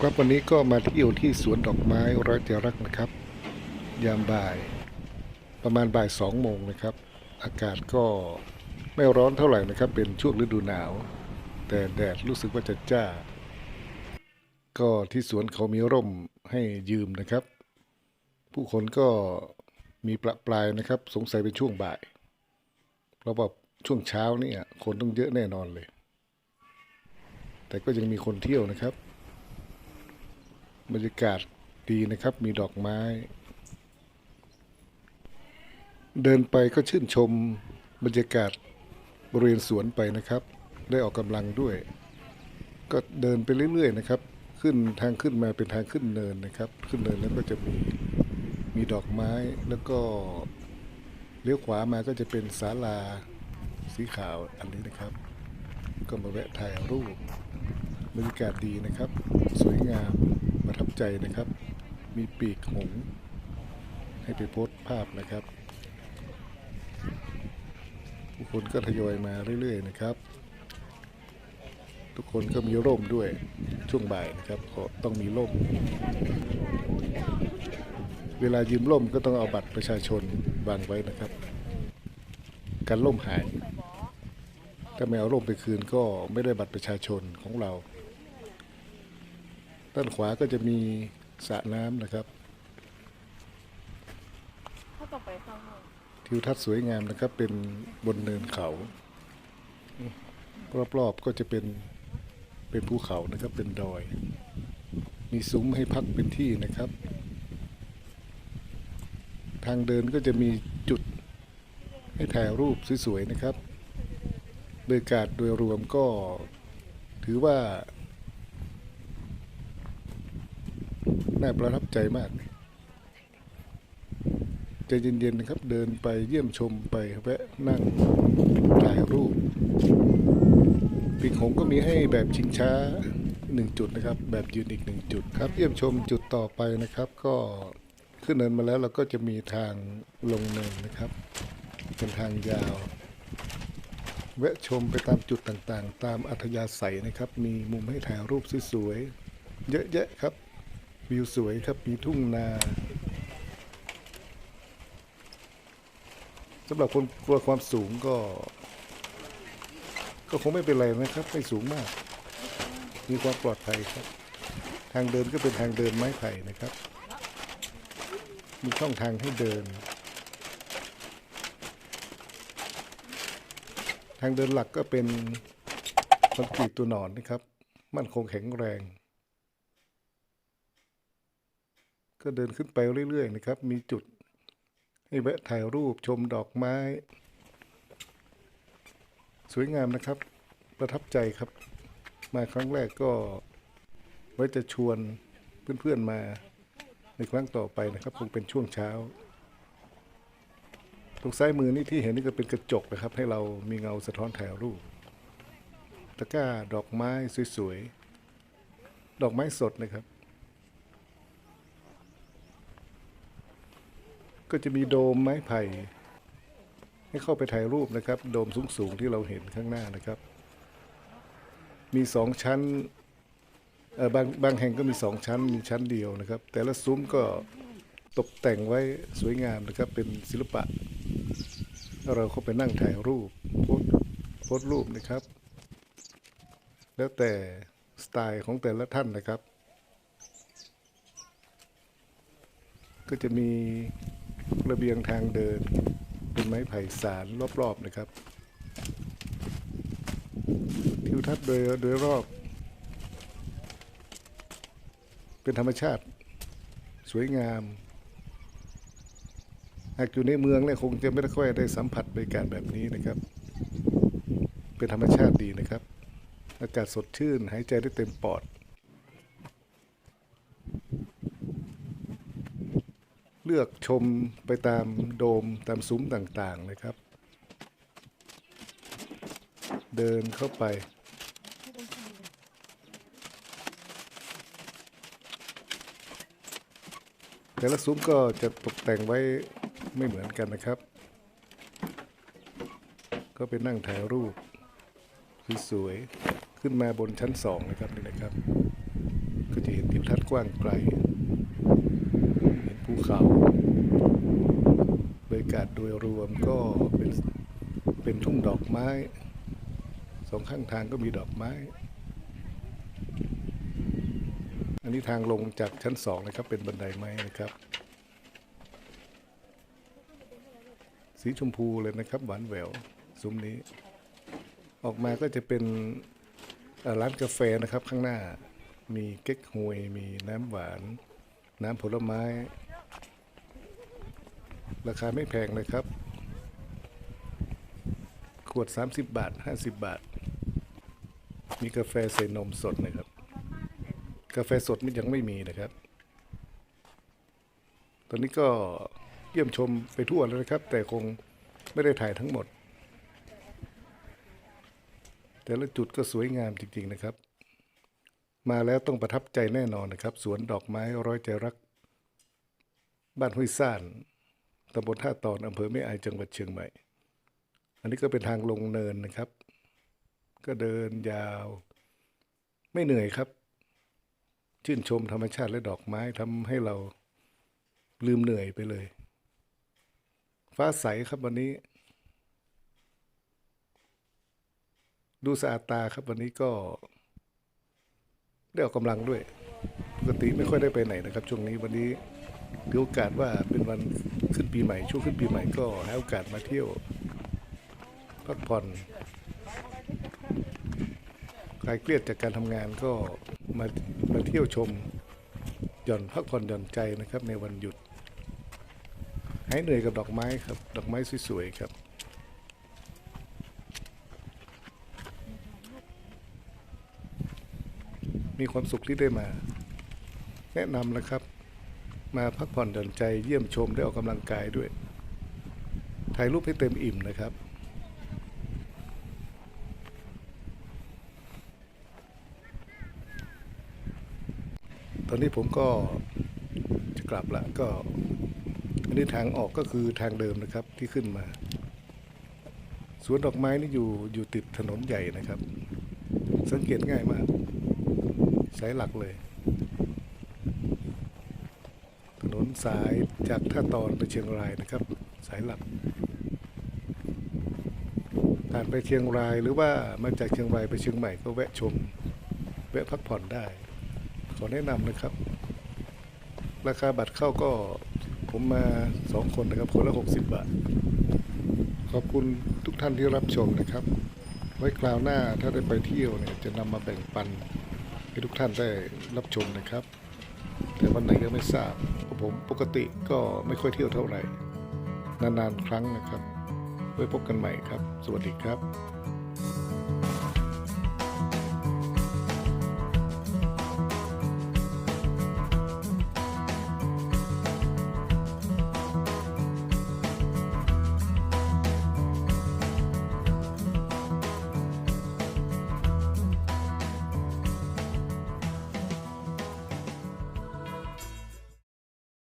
ครับวันนี้ก็มาเที่ยวที่สวนดอกไม้ร้อยเจรักนะครับ ยามบ่ายประมาณบ่ายสองโมงนะครับ อากาศก็ไม่ร้อนเท่าไหร่นะครับ เป็นช่วงฤดูหนาว แต่แดดรู้สึกว่าจะจ้า ก็ที่สวนเขามีร่มให้ยืมนะครับ ผู้คนก็มีประปรายนะครับ สงสัยเป็นช่วงบ่ายเพราะว่าช่วงเช้าเนี่ยคนต้องเยอะแน่นอนเลย แต่ก็ยังมีคนเที่ยวนะครับ บรรยากาศดีนะครับ มีดอกไม้ เดินไปก็ชื่นชมบรรยากาศบริเวณสวนไปนะครับ ได้ออกกำลังด้วย ก็เดินไปเรื่อย ๆ นะครับ ขึ้นทางขึ้นมาเป็นทางขึ้นเนินนะครับ ขึ้นเนินแล้วก็จะมีมีดอกไม้แล้วก็เลี้ยวขวามาก็จะเป็นศาลาสีขาวอันนี้นะครับ ก็มาแวะถ่ายรูปบรรยากาศดีนะครับ สวยงาม ใจนะครับ มีปีกหงส์ให้ไปโพสภาพนะครับผู้คนก็ทยอยมาเรื่อย ๆ นะครับ ทุกคนก็มีร่มด้วยช่วงบ่ายนะครับก็ต้องมีร่ม เวลายืมร่มก็ต้องเอาบัตรประชาชนวางไว้นะครับการล่มหาย ถ้าไม่เอาร่มไปคืนก็ไม่ได้บัตรประชาชนของเรา ด้านขวาก็จะมีสระน้ำนะครับ ถ้าต่อไปฟังหน่อยทิวทัศน์สวยงามนะครับ เป็นบนเนินเขา รอบๆก็จะเป็นเป็นภูเขานะครับ เป็นดอย มีซุ้มให้พักเป็นที่นะครับ ทางเดินก็จะมีจุดให้ถ่ายรูปสวยๆนะครับบรรยากาศโดยรวมก็ถือว่า น่าประทับใจมากใจเย็นๆนะครับ เดินไปเยี่ยมชมไปแวะนั่งถ่ายรูปปีกหงก็มีให้แบบชิงช้าหนึ่งจุดนะครับ แบบยืนอีกหนึ่งจุดครับ เยี่ยมชมจุดต่อไปนะครับ ก็ขึ้นเนินมาแล้วเราก็จะมีทางลงเนินนะครับ เป็นทางยาว แวะชมไปตามจุดต่างๆ ตามอัธยาศัยนะครับ มีมุมให้ถ่ายรูปสวยๆเยอะแยะครับ วิวสวยครับมีทุ่งนาสำหรับคนกลัวความสูงก็ ก็คงไม่เป็นไรนะครับ ไม่สูงมาก มีความปลอดภัยครับ ทางเดินก็เป็นทางเดินไม้ไผ่นะครับ มีช่องทางให้เดิน ทางเดินหลักก็เป็นคอนกรีตตัวหนอนนะครับ มั่นคงแข็งแรง ก็เดินขึ้นไปเรื่อยๆนะครับ มีจุดให้แวะถ่ายรูปชมดอกไม้ สวยงามนะครับ ประทับใจครับ มาครั้งแรกก็ ไว้จะชวนเพื่อนๆมาในครั้งต่อไปนะครับ คงเป็นช่วงเช้า ตรงซ้ายมือนี่ที่เห็นนี่ก็เป็นกระจกนะครับ ให้เรามีเงาสะท้อนถ่ายรูปตะกร้าดอกไม้สวยๆ ดอกไม้สดนะครับ ก็จะมีโดมไม้ไผ่ให้เข้าไปถ่ายรูปนะครับ โดมสูงๆที่เราเห็นข้างหน้านะครับ มีสองชั้นเออบางบางแห่งก็มีสองชั้นมีชั้นเดียวนะครับ แต่ละซุ้มก็ตกแต่งไว้สวยงามนะครับ เป็นศิลปะ เราเข้าไปนั่งถ่ายรูปโพสโพสรูปนะครับ แล้วแต่สไตล์ของแต่ละท่านนะครับ ก็จะมี ระเบียงทางเดินเป็นไม้ไผ่สารรอบๆนะครับ ทิวทัศน์โดยโดยรอบ เป็นธรรมชาติ สวยงาม หากอยู่ในเมืองเนี่ยคงจะไม่ได้ค่อยได้สัมผัสบรรยากาศแบบนี้นะครับ เป็นธรรมชาติดีนะครับ อากาศสดชื่นหายใจได้เต็มปอด เลือกชมไปตามโดมตามซุ้มต่างๆนะครับ เดินเข้าไป แต่ละซุ้มก็จะตกแต่งไว้ไม่เหมือนกันนะครับ ก็เป็นนั่งถ่ายรูปสวยๆขึ้นมาบนชั้นสองนะครับนี่นะครับ ก็จะเห็นทิวทัศน์กว้างไกล ภูเขาบรรยากาศโดยรวมก็เป็นเป็นทุ่งดอกไม้ สองข้างทางก็มีดอกไม้ อันนี้ทางลงจากชั้นสองนะครับ เป็นบันไดไม้นะครับ สีชมพูเลยนะครับ หวานแหววซุ้มนี้ ออกมาก็จะเป็นร้านกาแฟนะครับข้างหน้ามีเก๊กฮวย มีน้ำหวาน น้ำผลไม้ ราคาไม่แพงเลยครับ ขวด 30 บาท 50 บาท มีกาแฟใส่นมสดนะครับ กาแฟสดนี่ยังไม่มีนะครับ ตอนนี้ก็เยี่ยมชมไปทั่วแล้วนะครับ แต่คงไม่ได้ถ่ายทั้งหมด แต่ละจุดก็สวยงามจริง ๆนะครับ มาแล้วต้องประทับใจแน่นอนนะครับ สวนดอกไม้ร้อยใจรัก บ้านห้วยซ่าน ตำบลท่าตอนอำเภอแม่อายจังหวัดเชียงใหม่ อันนี้ก็เป็นทางลงเนินนะครับ ก็เดินยาว ไม่เหนื่อยครับ ชื่นชมธรรมชาติและดอกไม้ทำให้เราลืมเหนื่อยไปเลย ฟ้าใสครับวันนี้ ดูสะอาดตาครับวันนี้ก็ ได้ออกกำลังด้วย ปกติไม่ค่อยได้ไปไหนนะครับ ช่วงนี้วันนี้ถือโอกาสว่าเป็นวัน ขึ้นปีใหม่ช่วงขึ้นปีใหม่ก็หาโอกาสมาเที่ยว พักผ่อนคลายเครียดจากการทำงานก็มามาเที่ยวชมหย่อนพักผ่อนหย่อนใจนะครับ ในวันหยุดหายเหนื่อยกับดอกไม้ครับ ดอกไม้สวยๆครับมีความสุขที่ได้มา แนะนำนะครับ มาพักผ่อนหย่นใจเยี่ยมชมได้ออกกำลังกายด้วย ถ่ายรูปให้เต็มอิ่มนะครับตอนนี้ผมก็จะกลับละก็อันนี้ทางออกก็คือทางเดิมนะครับที่ขึ้นมา สวนดอกไม้นี่อยู่อยู่ติดถนนใหญ่นะครับ สังเกตง่ายมาก สายหลักเลย ถนนสายจากท่าตอนไปเชียงรายนะครับ สายหลักผ่านไปเชียงรายหรือว่ามาจากเชียงรายไปเชียงใหม่ก็แวะชม แวะพักผ่อนได้ ขอแนะนำนะครับ ราคาบัตรเข้าก็ผมมาสองคนนะครับ คนละ 60 บาท ขอบคุณทุกท่านที่รับชมนะครับ ไว้คราวหน้าถ้าได้ไปเที่ยวเนี่ยจะนำมาแบ่งปันให้ทุกท่านได้รับชมนะครับ แต่วันไหนก็ไม่ทราบเพราะผมปกติก็ไม่ค่อยเที่ยวเท่าไหร่ นานๆครั้งนะครับ ไว้พบกันใหม่ครับ สวัสดีครับ